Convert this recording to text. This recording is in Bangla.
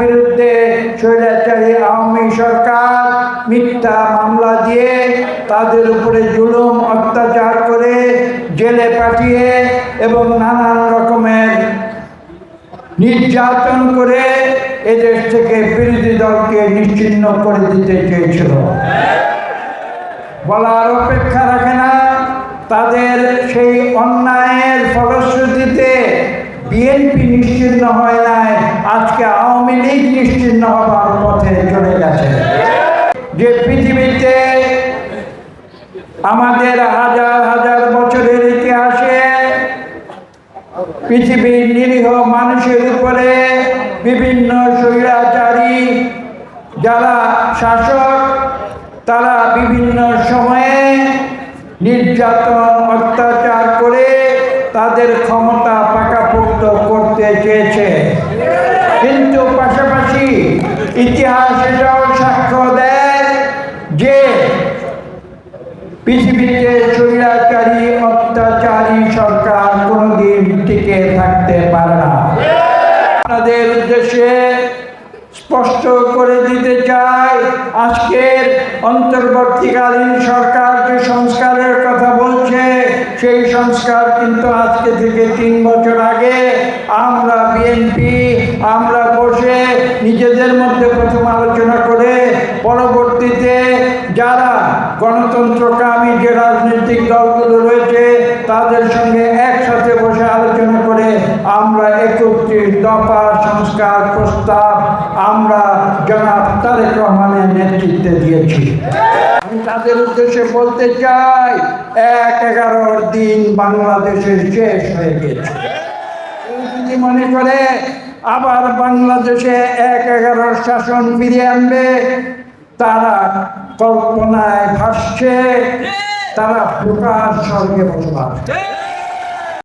বিরুদ্ধে স্বৈরাচারী আওয়ামী সরকার মিথ্যা মামলা দিয়ে তাদের উপরে জুলুম, অত্যাচার করে জেলে পাঠিয়ে এবং নানান রকমের নির্যাতন করে এদেশ থেকে বিরোধী দলকে নিশ্চিহ্ন করে দিতে চেয়েছিল। বলার অপেক্ষা রাখে না, তাদের সেই অন্যায়ের ফলশ্রুতিতে বিএনপি নিশ্চিহ্ন হয় আজকে আওয়ামী লীগ নিশ্চিহ্ন হবার পথে চলে গেছে। যে পৃথিবীতে আমাদের হাজার হাজার বছরের ইতিহাসে পৃথিবীর নিরীহ মানুষের উপরে বিভিন্ন স্বৈরাচারী যারা শাসক, তারা বিভিন্ন সময়ে নির্যাতন, অত্যাচার করে তাদের ক্ষমতা পাকাপোক্ত করতে চেয়েছে। ইতিহাস এটাও সাক্ষ্য দেয় যে পৃথিবীতে স্বৈরাচারী অত্যাচারী সরকার কোনোদিন টিকে থাকতে পারে না। আপনাদের উদ্দেশ্যে স্পষ্ট করে দিতে চাই, আজকের অন্তর্বর্তীকালীন সরকার যে সংস্কারের কথা বলছে, সেই সংস্কার কিন্তু আজকে থেকে তিন বছর আগে আমরা বিএনপি, আমরা বসে নিজেদের মধ্যে প্রথম আলোচনা করে পরবর্তীতে যারা গণতন্ত্রকামী যে রাজনৈতিক দলগুলো রয়েছে, তাদের সঙ্গে একসাথে বসে আলোচনা করে আমরা একত্রিশ দফা সংস্কার প্রস্তাব আমরা জনাব তারেক রহমানের নেতৃত্বে দিয়েছি। আমি তাদের উদ্দেশ্যে বলতে চাই, এক এগারোর দিন বাংলাদেশের শেষ হয়ে গেছে। মনে করে আবার বাংলাদেশে এক এগারোর শাসন ফিরিয়ে আনবে তারা কল্পনায় ভাসছে তারা প্রকাশ স্বর্গে বসবাস।